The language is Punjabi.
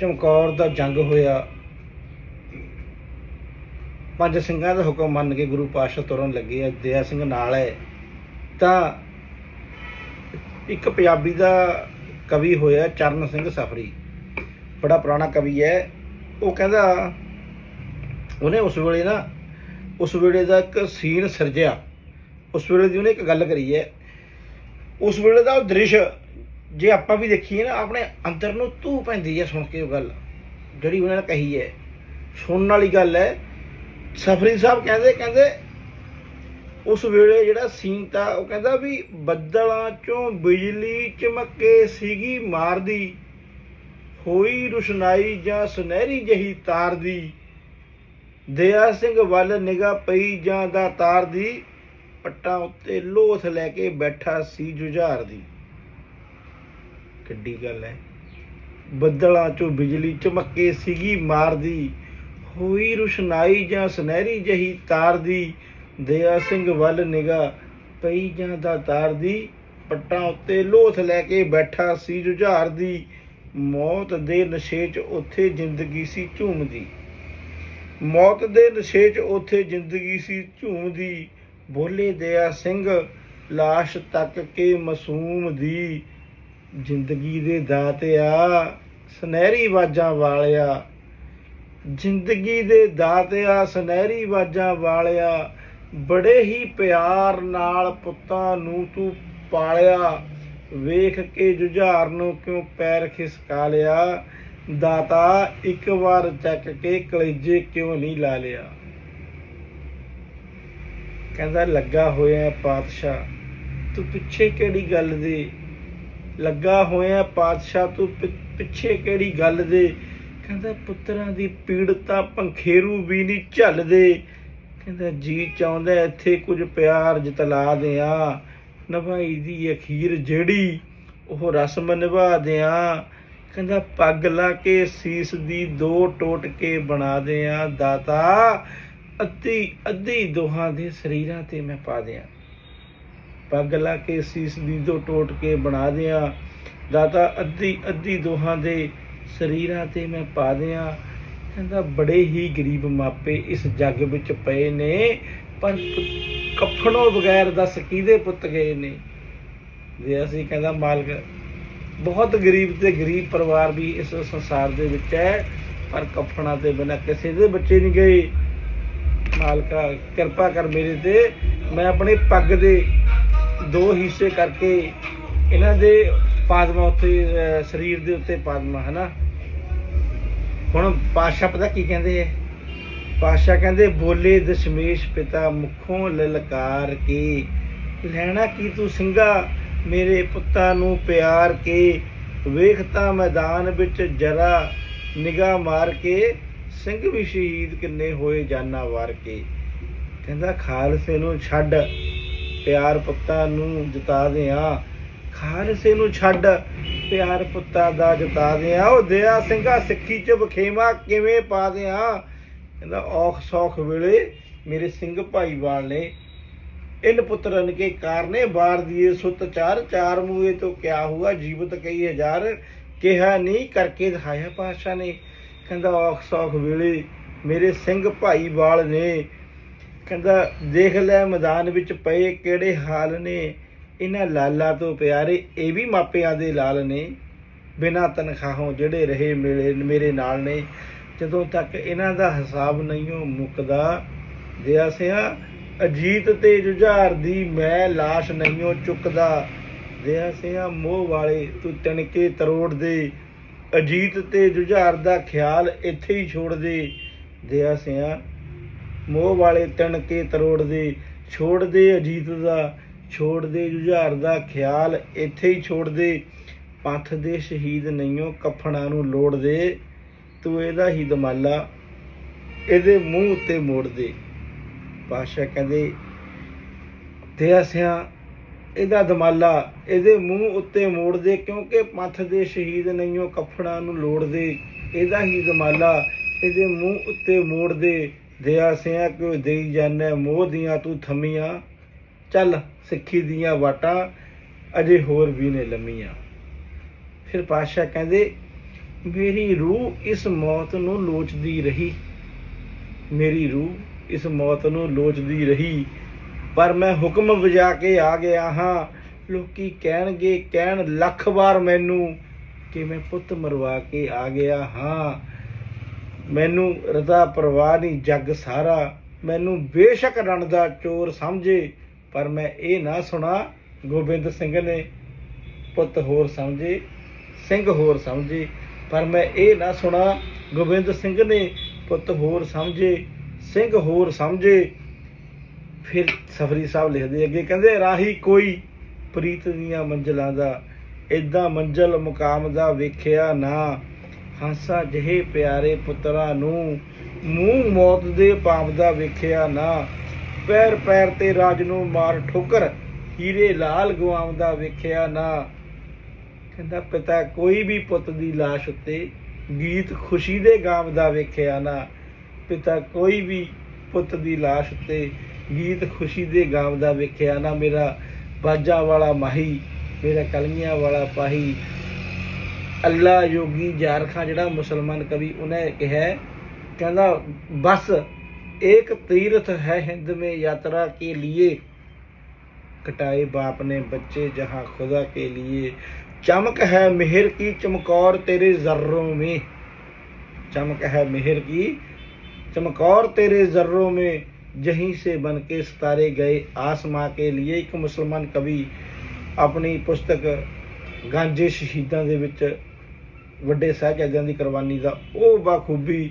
ਚਮਕੌਰ ਦਾ ਜੰਗ ਹੋਇਆ। ਪੰਜ ਸਿੰਘਾਂ ਦਾ ਹੁਕਮ ਮੰਨ ਕੇ ਗੁਰੂ ਪਾਤਸ਼ਾਹ ਤੁਰਨ ਲੱਗੇ ਆ, ਦਇਆ ਸਿੰਘ ਨਾਲ ਹੈ। ਤਾਂ ਇੱਕ ਪੰਜਾਬੀ ਦਾ ਕਵੀ ਹੋਇਆ ਚਰਨ ਸਿੰਘ ਸਫਰੀ। ਬੜਾ ਪੁਰਾਣਾ ਕਵੀ ਹੈ। ਉਹ ਕਹਿੰਦਾ, ਉਹਨੇ ਉਸ ਵੇਲੇ ਨਾ, ਉਸ ਵੇਲੇ ਦਾ ਇੱਕ ਸੀਨ ਸਿਰਜਿਆ। ਉਸ ਵੇਲੇ ਦੀ ਉਹਨੇ ਇੱਕ ਗੱਲ ਕਰੀ ਹੈ। ਉਸ ਵੇਲੇ ਦਾ ਉਹ ਦ੍ਰਿਸ਼ ਜੇ ਆਪਾਂ ਵੀ ਦੇਖੀਏ ਨਾ, ਆਪਣੇ ਅੰਦਰ ਨੂੰ ਧੂ ਪੈਂਦੀ ਹੈ ਸੁਣ ਕੇ ਉਹ ਗੱਲ। ਜਿਹੜੀ ਉਹਨਾਂ ਨੇ ਕਹੀ ਹੈ। ਸੁਣਨ ਵਾਲੀ ਗੱਲ ਹੈ, ਸਫਰੀ ਸਾਹਿਬ ਕਹਿੰਦੇ ਕਹਿੰਦੇ ਉਸ ਵੇਲੇ ਜਿਹੜਾ ਸੀਨ ਤਾਂ ਉਹ ਕਹਿੰਦਾ ਵੀ ਬੱਦਲਾਂ ਚੋਂ ਬਿਜਲੀ ਚਮਕੇ ਸੀਗੀ ਮਾਰਦੀ, ਹੋਈ ਰੁਸ਼ਨਾਈ ਜਾਂ ਸੁਨਹਿਰੀ ਜਹੀ ਤਾਰ ਦੀ। ਦਇਆ ਸਿੰਘ ਵੱਲ ਨਿਗਾਹ ਪਈ ਜਾਂ ਦਾ ਤਾਰ ਦੀ, ਪੱਟਾਂ ਉੱਤੇ ਲੋਥ ਲੈ ਕੇ ਬੈਠਾ ਸੀ ਜੁਝਾਰ ਦੀ। ਕਿੱਡੀ ਗੱਲ ਹੈ। ਬੱਦਲਾਂ ਚੋਂ ਬਿਜਲੀ ਚਮੱਕੇ ਸੀਗੀ ਮਾਰਦੀ, ਹੋਈ ਰੁਸ਼ਨਾਈ ਜਾਂ ਸੁਨਹਿਰੀ ਜਹੀ ਤਾਰ ਦੀ, ਦਇਆ ਸਿੰਘ ਵੱਲ ਨਿਗਾ ਪਈ ਜਾਂ ਦਾ ਤਾਰ ਦੀ, ਪੱਟਾਂ ਉੱਤੇ ਲੋਥ ਲੈ ਕੇ ਬੈਠਾ ਸੀ ਜੁਝਾਰ ਦੀ, ਮੌਤ ਦੇ ਨਸ਼ੇ 'ਚ ਉੱਥੇ ਜ਼ਿੰਦਗੀ ਸੀ ਝੂਮਦੀ। ਮੌਤ ਦੇ ਨਸ਼ੇ 'ਚ ਉੱਥੇ ਜ਼ਿੰਦਗੀ ਸੀ ਝੂਮਦੀ, ਬੋਲੇ ਦਇਆ ਸਿੰਘ, ਲਾਸ਼ ਤੱਕ ਕੇ ਮਾਸੂਮ ਦੀ ਜ਼ਿੰਦਗੀ ਦੇ ਦਾਤਿਆ ਸੁਨਹਿਰੀ ਬਾਜਾਂ ਵਾਲਿਆ। ਜ਼ਿੰਦਗੀ ਦੇ ਦਾਤਿਆ ਸੁਨਹਿਰੀ ਬਾਜਾਂ ਵਾਲਿਆ। ਬੜੇ ਹੀ ਪਿਆਰ ਨਾਲ ਪੁੱਤਾਂ ਨੂੰ ਤੂੰ ਪਾਲਿਆ। ਵੇਖ ਕੇ ਜੁਝਾਰ ਨੂੰ ਕਿਉਂ ਪੈਰ ਖਿਸਕਾ ਲਿਆ? ਦਾਤਾ, ਇੱਕ ਵਾਰ ਚੱਕ ਕੇ ਕਲੇਜੇ ਕਿਉਂ ਨਹੀਂ ਲਾ ਲਿਆ? ਕਹਿੰਦਾ, ਲੱਗਾ ਹੋਇਆ ਪਾਤਸ਼ਾਹ। ਤੂੰ ਪਿੱਛੇ ਕਿਹੜੀ ਗੱਲ ਦੀ? ਲੱਗਾ ਹੋਇਆ ਪਾਤਸ਼ਾਹ ਤੂੰ ਪਿ- ਪਿੱਛੇ ਕਿਹੜੀ ਗੱਲ ਦੇ? ਕਹਿੰਦਾ ਪੁੱਤਰਾਂ ਦੀ ਪੀੜਤਾ ਪੰਖੇਰੂ ਵੀ ਨਹੀਂ ਝੱਲਦੇ। ਕਹਿੰਦਾ ਜੀ ਚਾਹੁੰਦਾ ਇੱਥੇ ਕੁਝ ਪਿਆਰ ਜਤਲਾ ਦਿਆਂ। ਨਭਾਈ ਦੀ ਅਖੀਰ ਜਿਹੜੀ ਉਹ ਰਸਮ ਨਿਭਾ ਦਿਆਂ। ਕਹਿੰਦਾ ਪੱਗ ਲਾ ਕੇ ਸੀਸ ਦੀ ਦੋ ਟੋਟ ਕੇ ਬਣਾ ਦਿਆਂ ਦਾਤਾ। ਅੱਧੀ ਅੱਧੀ ਦੋਹਾਂ ਦੇ ਸਰੀਰਾਂ ਤੇ ਮੈਂ ਪਾ ਦਿਆਂ। ਪੱਗ ਲਾ ਕੇ ਸੀਸ ਦੀ ਟੋਟ ਕੇ ਬਣਾ ਦਿਆਂ। ਦਾਤਾ ਅੱਧੀ ਅੱਧੀ ਦੋਹਾਂ ਦੇ ਸਰੀਰਾਂ ਤੇ ਮੈਂ ਪਾ ਦਿਆਂ। ਕਹਿੰਦਾ, ਬੜੇ ਹੀ ਗਰੀਬ ਮਾਪੇ ਇਸ ਜੱਗ ਵਿੱਚ ਪਏ ਨੇ, ਪਰ ਪ- ਕਫਣੋਂ ਬਗੈਰ ਦੱਸ ਕਿਹਦੇ ਪੁੱਤ ਗਏ ਨੇ? ਜੇ ਅਸੀਂ ਕਹਿੰਦਾ, ਮਾਲਕ, ਬਹੁਤ ਗਰੀਬ ਤੇ ਗਰੀਬ ਪਰਿਵਾਰ ਵੀ ਇਸ ਸੰਸਾਰ ਦੇ ਵਿੱਚ ਹੈ, ਪਰ ਕਫਣਾ ਤੇ ਬਿਨਾਂ ਕਿਸੇ ਦੇ ਬੱਚੇ ਨਹੀਂ ਗਏ। ਮਾਲਕਾ, ਕਿਰਪਾ ਕਰ ਮੇਰੇ ਤੇ, ਮੈਂ ਆਪਣੇ ਪੱਗ ਦੇ ਦੋ ਹਿੱਸੇ ਕਰਕੇ ਇਹਨਾਂ ਦੇ ਪਾਦਮਾ ਉੱਤੇ ਸਰੀਰ ਦੇ ਉੱਤੇ ਪਾਦਮਾ, ਹਨਾ? ਹੁਣ ਪਾਸ਼ਾ ਪਤਾ ਕੀ ਕਹਿੰਦੇ ਐ ਪਾਸ਼ਾ ਕਹਿੰਦੇ, ਬੋਲੇ ਦਸ਼ਮੇਸ਼ ਪਿਤਾ ਮੁਖੋਂ ਲਲਕਾਰ ਕੇ। ਲੈਣਾ ਕੀ ਤੂੰ ਸਿੰਘਾ ਮੇਰੇ ਪੁੱਤਾਂ ਨੂੰ ਪਿਆਰ ਕੇ? ਵੇਖਤਾ ਮੈਦਾਨ ਵਿੱਚ ਜਰਾ ਨਿਗਾਹ ਮਾਰ ਕੇ, ਸਿੰਘ ਵੀ ਸ਼ਹੀਦ ਕਿੰਨੇ ਹੋਏ ਜਾਨਾਂ ਵਾਰ ਕੇ। ਕਹਿੰਦਾ, ਖਾਲਸੇ ਨੂੰ ਛੱਡ। ਪਿਆਰ ਪੁੱਤਾਂ ਨੂੰ ਜਿਤਾ ਦਿਆਂ। ਖਾਲਸੇ ਨੂੰ ਛੱਡ ਪਿਆਰ ਪੁੱਤਾਂ ਦਾ ਜਿਤਾ ਦਿਆਂ। ਉਹ ਦਇਆ ਸਿੰਘਾ ਸਿੱਖੀ ਚ ਬਖੇਵਾ ਕਿਵੇਂ ਪਾ ਦਿਆਂ? ਕਹਿੰਦਾ, ਔਖ ਸੌਖ ਵੇਲੇ ਮੇਰੇ ਸਿੰਘ ਭਾਈਵਾਲ ਨੇ ਇਨ ਪੁੱਤਰਨ ਕੇ ਕਾਰਨੇ ਬਾਰ ਦੀਏ ਸੁਤ ਚਾਰ ਚਾਰ ਮੂਏ ਤੋਂ ਕਿਆ ਹੁਆ, ਜੀਵਤ ਕਈ ਹਜ਼ਾਰ, ਕਿਹਾ ਨਹੀਂ ਕਰਕੇ ਦਿਖਾਇਆ ਪਾਸ਼ਾ ਨੇ। ਕਹਿੰਦਾ, ਔਖ ਸੌਖ ਵੇਲੇ ਮੇਰੇ ਸਿੰਘ ਭਾਈਵਾਲ ਨੇ ਕਹਿੰਦਾ, ਦੇਖ ਲੈ ਮੈਦਾਨ ਵਿੱਚ ਪਏ ਕਿਹੜੇ ਹਾਲ ਨੇ? ਇਹਨਾਂ ਲਾਲਾ ਤੋਂ ਪਿਆਰੇ ਇਹ ਵੀ ਮਾਪਿਆਂ ਦੇ ਲਾਲ ਨੇ। ਬਿਨਾਂ ਤਨਖਾਹੋਂ ਜਿਹੜੇ ਰਹੇ ਮੇਰੇ ਮੇਰੇ ਨਾਲ ਨੇ। ਜਦੋਂ ਤੱਕ ਇਹਨਾਂ ਦਾ ਹਿਸਾਬ ਨਹੀਂ ਉਹ ਮੁੱਕਦਾ, ਦਿਆ ਸਿਆ, ਅਜੀਤ ਤੇ ਜੁਝਾਰ ਦੀ ਮੈਂ ਲਾਸ਼ ਨਹੀਂ ਉਹ ਚੁੱਕਦਾ। ਦਿਆ ਸਿਆ, ਮੋਹ ਵਾਲੇ, ਤੂੰ ਤਣਕੇ ਤਰੋੜ ਦੇ। ਅਜੀਤ ਤੇ ਜੁਝਾਰ ਦਾ ਖਿਆਲ ਇੱਥੇ ਹੀ ਛੋੜ ਦੇ। ਦਿਆ ਸਿਆ ਮੋਹ ਵਾਲੇ ਤਣ ਕੇ ਤਰੋੜ ਦੇ ਛੋੜ ਦੇ ਅਜੀਤ ਦਾ ਛੋੜ ਦੇ ਜੁਝਾਰ ਦਾ ਖਿਆਲ ਇੱਥੇ ਹੀ ਛੋੜ ਦੇ ਪੰਥ ਦੇ ਸ਼ਹੀਦ ਨਹੀਂਓ ਕਫਣਾ ਨੂੰ ਲੋੜ ਦੇ ਤੂੰ ਇਹਦਾ ਹੀ ਦਮਾਲਾ, ਇਹਦੇ ਮੂੰਹ ਉੱਤੇ ਮੋੜ ਦੇ ਪਾਸ਼ਾ ਕਹਿੰਦੇ ਤੇ ਸਿਆ, ਇਹਦਾ ਦਮਾਲਾ, ਇਹਦੇ ਮੂੰਹ ਉੱਤੇ ਮੋੜ ਦੇ ਕਿਉਂਕਿ ਪੰਥ ਦੇ ਸ਼ਹੀਦ ਨਹੀਂਓ ਕਫਣਾ ਨੂੰ ਲੋੜਦੇ, ਇਹਦਾ ਹੀ ਦਮਾਲਾ, ਇਹਦੇ ਮੂੰਹ ਉੱਤੇ ਮੋੜ ਦੇ ਦਿਆ ਸਿਆ ਕਿਉ ਦੇਈ ਜਾਣੈ ਮੋਹ ਦੀਆਂ ਤੂੰ ਥੰਮੀਆਂ। ਚੱਲ ਸਿੱਖੀ ਦੀਆਂ ਵਾਟਾਂ ਅਜੇ ਹੋਰ ਵੀ ਨੇ ਲੰਮੀਆਂ। ਫਿਰ ਪਾਤਸ਼ਾਹ ਕਹਿੰਦੇ, ਮੇਰੀ ਰੂਹ ਇਸ ਮੌਤ ਨੂੰ ਲੋਚਦੀ ਰਹੀ। ਮੇਰੀ ਰੂਹ ਇਸ ਮੌਤ ਨੂੰ ਲੋਚਦੀ ਰਹੀ। ਪਰ ਮੈਂ ਹੁਕਮ ਵਜਾ ਕੇ ਆ ਗਿਆ ਹਾਂ। ਲੋਕੀ ਕਹਿਣਗੇ, ਕਹਿਣ ਲੱਖ ਵਾਰ ਮੈਨੂੰ ਕਿ ਮੈਂ ਪੁੱਤ ਮਰਵਾ ਕੇ ਆ ਗਿਆ ਹਾਂ। ਮੈਨੂੰ ਰਜ਼ਾ ਪਰਵਾਹ ਨਹੀਂ, ਜੱਗ ਸਾਰਾ। ਮੈਨੂੰ ਬੇਸ਼ੱਕ ਰਣ ਦਾ ਚੋਰ ਸਮਝੇ, ਪਰ ਮੈਂ ਇਹ ਨਾ ਸੁਣਾ, ਗੋਬਿੰਦ ਸਿੰਘ ਨੇ ਪੁੱਤ ਹੋਰ ਸਮਝੇ, ਸਿੰਘ ਹੋਰ ਸਮਝੇ, ਪਰ ਮੈਂ ਇਹ ਨਾ ਸੁਣਾ, ਗੋਬਿੰਦ ਸਿੰਘ ਨੇ ਪੁੱਤ ਹੋਰ ਸਮਝੇ, ਸਿੰਘ ਹੋਰ ਸਮਝੇ। ਫਿਰ ਸਫਰੀ ਸਾਹਿਬ ਲਿਖਦੇ ਅੱਗੇ, ਕਹਿੰਦੇ, ਰਾਹੀ ਕੋਈ ਪ੍ਰੀਤ ਦੀਆਂ ਮੰਜ਼ਲਾਂ ਦਾ ਇਦਾਂ ਮੰਜ਼ਲ ਮੁਕਾਮ ਦਾ ਵੇਖਿਆ ਨਾ। ਹਾਸਾ ਜਿਹੇ ਪਿਆਰੇ ਪੁੱਤਰਾਂ ਨੂੰ ਮੂੰਹ ਮੌਤ ਦੇ ਪਾਪ ਦਾ ਵੇਖਿਆ ਨਾ। ਪੈਰ ਪੈਰ ਤੇ ਰਾਜ ਨੂੰ ਮਾਰ ਠੋਕਰ, ਹੀਰੇ ਲਾਲ ਗਵਾਉਂਦਾ ਵੇਖਿਆ ਨਾ। ਕਹਿੰਦਾ, ਪਿਤਾ, ਕੋਈ ਵੀ ਪੁੱਤ ਦੀ ਲਾਸ਼ ਉੱਤੇ ਗੀਤ ਖੁਸ਼ੀ ਦੇ ਗਾਵਦਾ ਵੇਖਿਆ ਨਾ। ਪਿਤਾ, ਕੋਈ ਵੀ ਪੁੱਤ ਦੀ ਲਾਸ਼ ਉੱਤੇ ਗੀਤ ਖੁਸ਼ੀ ਦੇ ਗਾਵਦਾ ਵੇਖਿਆ ਨਾ। ਮੇਰਾ ਬਾਜਾ ਵਾਲਾ ਮਾਹੀ, ਮੇਰਾ ਕਲਮੀਆਂ ਵਾਲਾ ਪਾਹੀ ਅੱਲਾ ਯੋਗੀ ਜਾਰ ਖਾਂ ਜਿਹੜਾ ਮੁਸਲਮਾਨ ਕਵੀ ਉਹਨੇ ਕਿਹਾ ਕਹਿੰਦਾ ਬਸ ਇੱਕ ਤੀਰਥ ਹੈ ਹਿੰਦ में यात्रा के लिए कटाए बाप ने बच्चे जहां खुदा के लिए चमक है मेहर की चमकौर तेरे जर्रों में चमक है मेहर की चमकौर तेरे जर्रों में जहीं से बन के सितारे गए आसमां के लिए ਇੱਕ ਮੁਸਲਮਾਨ ਕਵੀ ਆਪਣੀ ਪੁਸਤਕ ਗਾਂਜੇ ਸ਼ਹੀਦਾਂ ਦੇ ਵਿੱਚ ਵੱਡੇ ਸਾਹਿਬਜ਼ਾਦਿਆਂ ਦੀ ਕੁਰਬਾਨੀ ਦਾ ਉਹ ਬਾਖੂਬੀ